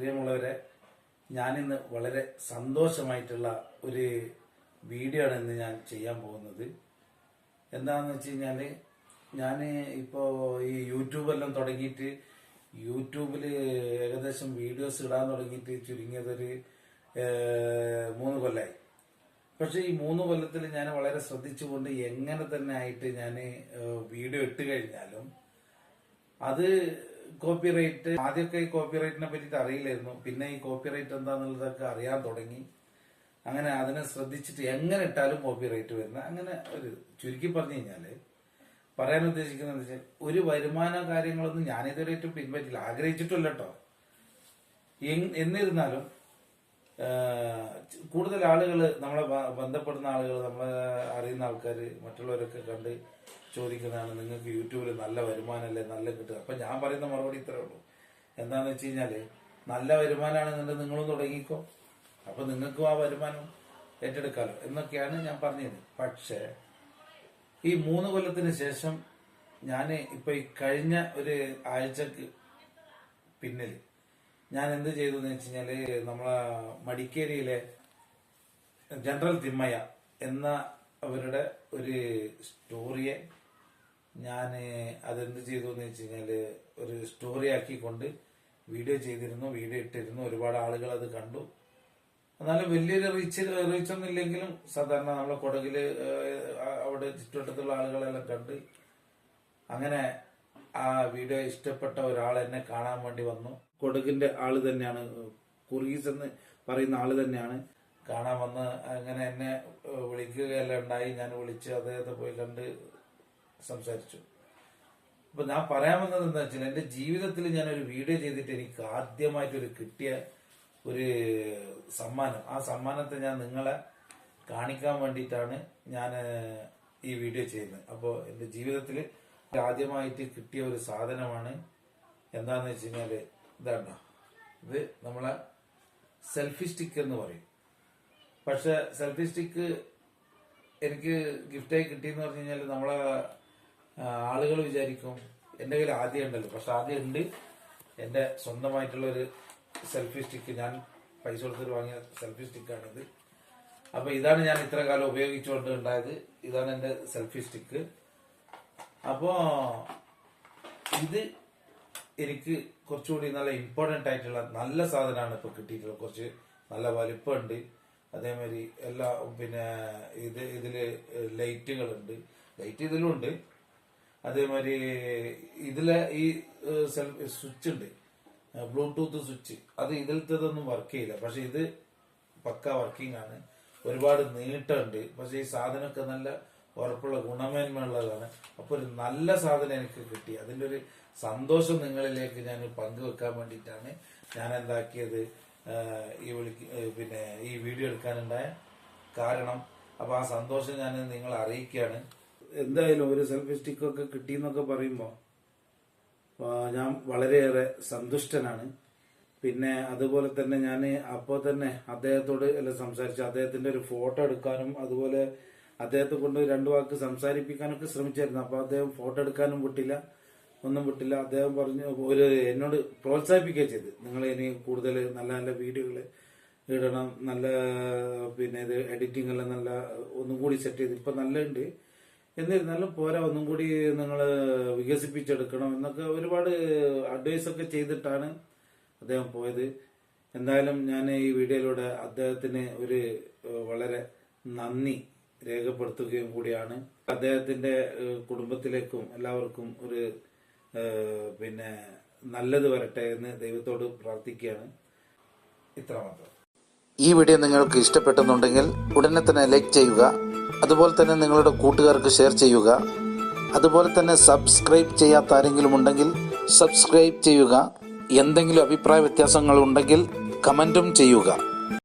പ്രിയമുള്ളവരെ ഞാനിന്ന് വളരെ സന്തോഷമായിട്ടുള്ള ഒരു വീഡിയോ ആണ് ഇന്ന് ഞാൻ ചെയ്യാൻ പോകുന്നത്. എന്താണെന്ന് വെച്ച് കഴിഞ്ഞാൽ ഞാൻ ഇപ്പോൾ ഈ യൂട്യൂബെല്ലാം തുടങ്ങിയിട്ട് യൂട്യൂബിൽ ഏകദേശം വീഡിയോസ് ഇടാൻ തുടങ്ങിയിട്ട് ചുരുങ്ങിയതൊരു മൂന്ന് കൊല്ലമായി പക്ഷേ ഈ മൂന്ന് കൊല്ലത്തിൽ ഞാൻ വളരെ ശ്രദ്ധിച്ചുകൊണ്ട് എങ്ങനെ തന്നെ ആയിട്ട് ഞാൻ വീഡിയോ ഇട്ട് കഴിഞ്ഞാലും അത് കോപ്പിറൈറ്റ് ആദ്യമൊക്കെ ഈ കോപ്പിറൈറ്റിനെ പറ്റിയിട്ട് അറിയില്ലായിരുന്നു. പിന്നെ ഈ കോപ്പിറൈറ്റ് എന്താന്നുള്ളതൊക്കെ അറിയാൻ തുടങ്ങി. അങ്ങനെ അതിനെ ശ്രദ്ധിച്ചിട്ട് എങ്ങനെ ഇട്ടാലും കോപ്പിറൈറ്റ് വരുന്ന അങ്ങനെ ഒരു ചുരുക്കി പറഞ്ഞു കഴിഞ്ഞാൽ പറയാൻ ഉദ്ദേശിക്കുന്നത് വെച്ചാൽ ഒരു വരുമാന കാര്യങ്ങളൊന്നും ഞാനിതുവരെയായിട്ടും പിൻപറ്റില്ല ആഗ്രഹിച്ചിട്ടില്ല കേട്ടോ എന്നിരുന്നാലും കൂടുതൽ ആളുകൾ നമ്മളെ ബന്ധപ്പെടുന്ന ആളുകൾ നമ്മളെ അറിയുന്ന ആൾക്കാർ മറ്റുള്ളവരൊക്കെ കണ്ട് ചോദിക്കുന്നതാണ് നിങ്ങൾക്ക് യൂട്യൂബിൽ നല്ല വരുമാനമല്ലേ നല്ല കിട്ടുക. അപ്പം ഞാൻ പറയുന്ന മറുപടി ഇത്രേ ഉള്ളൂ. എന്താണെന്ന് വെച്ച് കഴിഞ്ഞാൽ നല്ല വരുമാനമാണെന്നുണ്ടെങ്കിൽ നിങ്ങളും തുടങ്ങിക്കോ. അപ്പം നിങ്ങൾക്കും ആ വരുമാനം ഏറ്റെടുക്കാലോ. എന്നൊക്കെയാണ് ഞാൻ പറഞ്ഞത്. പക്ഷേ ഈ മൂന്ന് കൊല്ലത്തിന് ശേഷം ഞാൻ ഇപ്പം ഈ കഴിഞ്ഞ ഒരു ആഴ്ചക്ക് പിന്നിൽ ഞാൻ എന്ത് ചെയ്തു എന്ന് വെച്ച് കഴിഞ്ഞാൽ നമ്മളെ മടിക്കേരിയിലെ ജനറൽ തിമ്മയ്യ എന്ന അവരുടെ ഒരു സ്റ്റോറിയെ ഞാൻ അതെന്ത് ചെയ്തു എന്ന് വെച്ച് കഴിഞ്ഞാൽ ഒരു സ്റ്റോറി ആക്കിക്കൊണ്ട് വീഡിയോ ചെയ്തിരുന്നു വീഡിയോ ഇട്ടിരുന്നു. ഒരുപാട് ആളുകൾ അത് കണ്ടു. എന്നാലും വലിയൊരു റീച്ച് റീച്ച് ഒന്നും ഇല്ലെങ്കിലും സാധാരണ നമ്മളെ കൊടകിൽ അവിടെ ചുറ്റുവട്ടത്തുള്ള ആളുകളെല്ലാം കണ്ട് അങ്ങനെ ആ വീഡിയോ ഇഷ്ടപ്പെട്ട ഒരാൾ എന്നെ കാണാൻ വേണ്ടി വന്നു. കൊടുകിന്റെ ആൾ തന്നെയാണ്. കുർഗീസ് എന്ന് പറയുന്ന ആൾ തന്നെയാണ് കാണാൻ വന്ന് അങ്ങനെ എന്നെ വിളിക്കുകയല്ല ഉണ്ടായി. ഞാൻ വിളിച്ച് അദ്ദേഹത്തെ പോയി കണ്ട് സംസാരിച്ചു. അപ്പൊ ഞാൻ പറയാൻ വന്നത് എന്താ വെച്ചാൽ എന്റെ ജീവിതത്തിൽ ഞാൻ ഒരു വീഡിയോ ചെയ്തിട്ട് എനിക്ക് ആദ്യമായിട്ട് ഒരു കിട്ടിയ ഒരു സമ്മാനം. ആ സമ്മാനത്തെ ഞാൻ നിങ്ങളെ കാണിക്കാൻ വേണ്ടിയിട്ടാണ് ഞാൻ ഈ വീഡിയോ ചെയ്യുന്നത്. അപ്പോൾ എന്റെ ജീവിതത്തിൽ ആദ്യമായിട്ട് കിട്ടിയ ഒരു സാധനമാണ് എന്താന്ന് വെച്ച് കഴിഞ്ഞാൽ ഇതാണ്ട. ഇത് നമ്മളെ സെൽഫി സ്റ്റിക്ക് എന്ന് പറയും. പക്ഷെ സെൽഫി സ്റ്റിക്ക് എനിക്ക് ഗിഫ്റ്റായി കിട്ടിയെന്ന് പറഞ്ഞു കഴിഞ്ഞാൽ നമ്മളെ ആളുകൾ വിചാരിക്കും എന്റെ കയ്യിൽ ആദ്യം ഉണ്ടല്ലോ. പക്ഷെ ആദ്യം ഉണ്ട്. എന്റെ സ്വന്തമായിട്ടുള്ള ഒരു സെൽഫി സ്റ്റിക്ക് ഞാൻ പൈസ കൊടുത്തിട്ട് വാങ്ങിയ സെൽഫി സ്റ്റിക്കാണിത് അപ്പൊ ഇതാണ് ഞാൻ ഇത്ര കാലം ഉപയോഗിച്ചുകൊണ്ട് ഉണ്ടായത്. ഇതാണ് എന്റെ സെൽഫി സ്റ്റിക്ക് അപ്പോ ഇത് എനിക്ക് കുറച്ചുകൂടി നല്ല ഇമ്പോർട്ടന്റ് ആയിട്ടുള്ള നല്ല സാധനമാണ് ഇപ്പൊ കിട്ടിയിട്ടുള്ളത്. കുറച്ച് നല്ല വലിപ്പമുണ്ട്. അതേമാതിരി എല്ലാ പിന്നെ ഇത് ഇതിൽ ലൈറ്റുകളുണ്ട്. ലൈറ്റ് ഇതിലും ഉണ്ട്. അതേമാതിരി ഇതിലെ ഈ സ്വിച്ച് ഉണ്ട്. Bluetooth switch. അത് ഇതിലത്തേതൊന്നും വർക്ക് ചെയ്യില്ല. പക്ഷെ ഇത് പക്ക വർക്കിംഗ് ആണ്. ഒരുപാട് നീട്ടമുണ്ട്. പക്ഷെ ഈ സാധനമൊക്കെ നല്ല ഉറപ്പുള്ള ഗുണമേന്മയുള്ളതാണ്. അപ്പൊ ഒരു നല്ല സാധനം എനിക്ക് കിട്ടി. അതിന്റെ ഒരു സന്തോഷം നിങ്ങളിലേക്ക് ഞാൻ പങ്കുവെക്കാൻ വേണ്ടിയിട്ടാണ് ഞാൻ എന്താക്കിയത് ഈ വിളിക്ക് പിന്നെ ഈ വീഡിയോ എടുക്കാനുണ്ടായ കാരണം. അപ്പൊ ആ സന്തോഷം ഞാൻ നിങ്ങളെ അറിയിക്കുകയാണ്. എന്തായാലും ഒരു സെൽഫി സ്റ്റിക്കൊക്കെ കിട്ടിയെന്നൊക്കെ പറയുമ്പോൾ ഞാൻ വളരെയേറെ സന്തുഷ്ടനാണ്. പിന്നെ അതുപോലെ തന്നെ ഞാൻ അപ്പോൾ തന്നെ അദ്ദേഹത്തോട് എല്ലാം സംസാരിച്ചു അദ്ദേഹത്തിന്റെ ഒരു ഫോട്ടോ എടുക്കാനും അതുപോലെ അദ്ദേഹത്തെ കൊണ്ട് രണ്ടു വാക്ക് സംസാരിപ്പിക്കാനൊക്കെ ശ്രമിച്ചായിരുന്നു. അപ്പൊ അദ്ദേഹം ഫോട്ടോ എടുക്കാനും വിട്ടില്ല ഒന്നും വിട്ടില്ല. അദ്ദേഹം പറഞ്ഞു ഒരു എന്നോട് പ്രോത്സാഹിപ്പിക്കുക ചെയ്ത്. നിങ്ങൾ ഇനി കൂടുതൽ നല്ല നല്ല വീഡിയോകൾ ഇടണം നല്ല പിന്നെ ഇത് എഡിറ്റിംഗ് എല്ലാം നല്ല ഒന്നും കൂടി സെറ്റ് ചെയ്ത് ഇപ്പൊ നല്ല ഉണ്ട് എന്നിരുന്നാലും പോരാ ഒന്നും കൂടി നിങ്ങൾ വികസിപ്പിച്ചെടുക്കണം എന്നൊക്കെ ഒരുപാട് അഡ്വൈസ് ഒക്കെ ചെയ്തിട്ടാണ് അദ്ദേഹം പോയത്. എന്തായാലും ഞാൻ ഈ വീഡിയോയിലൂടെ അദ്ദേഹത്തിന് ഒരു വളരെ നന്ദി. രേഖപ്പെടുത്തുകയും കൂടിയാണ്. അദ്ദേഹത്തിന്റെ കുടുംബത്തിലേക്കും എല്ലാവർക്കും ഒരു പിന്നെ നല്ലത് വരട്ടെ എന്ന് ദൈവത്തോട് പ്രാർത്ഥിക്കുകയാണ്. ഇത്ര മാത്രം ഈ വീഡിയോ നിങ്ങൾക്ക് ഇഷ്ടപ്പെട്ടെന്നുണ്ടെങ്കിൽ ഉടനെ തന്നെ ലൈക്ക് ചെയ്യുക അതുപോലെ തന്നെ നിങ്ങളുടെ കൂട്ടുകാർക്ക് ഷെയർ ചെയ്യുക അതുപോലെ തന്നെ സബ്സ്ക്രൈബ് ചെയ്യാത്ത ആരെങ്കിലും ഉണ്ടെങ്കിൽ സബ്സ്ക്രൈബ് ചെയ്യുക എന്തെങ്കിലും അഭിപ്രായ വ്യത്യാസങ്ങൾ ഉണ്ടെങ്കിൽ കമന്റും ചെയ്യുക.